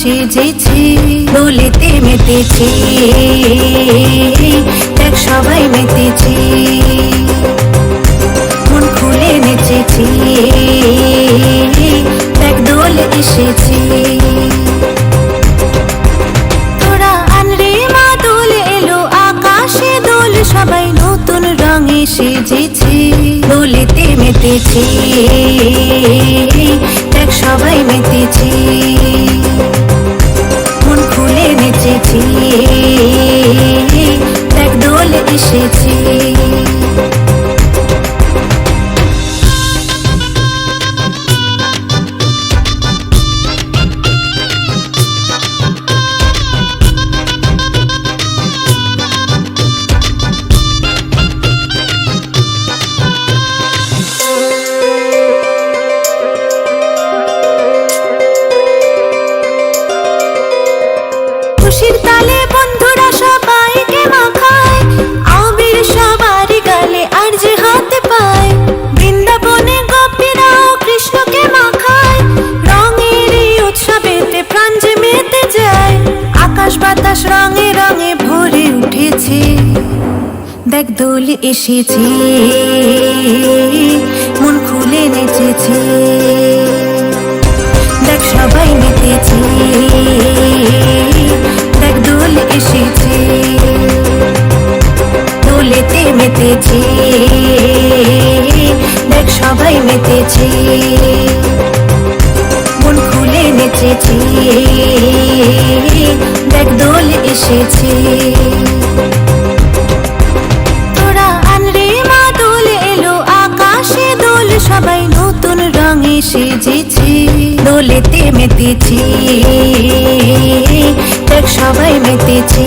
সেজেছি দোলেতে মেতেছি। দেখ সবাই মেতেছি। মন খুলে নেচেছি। দেখ দোল এসেছি। তোরা আনরে মা দোল এলো আকাশে দোল। সবাই নতুন রঙে সেজেছি দোলেতে মেতেছি। সবাই মেতেছি। মন খুলে নেচেছি। দেখ দোল এসেছে, মন খুলে নেচেছে। দেখ সবাই মেতেছে দেখ দোল এসেছে। দোলেতে মেতেছে, দেখ সবাই মেতেছে। মন খুলে নেচেছে, দেখ দোল এসেছে। সবাই নতুন রঙে সেজেছি দোলেতে মেতেছি। দেখ সবাই মেতেছি।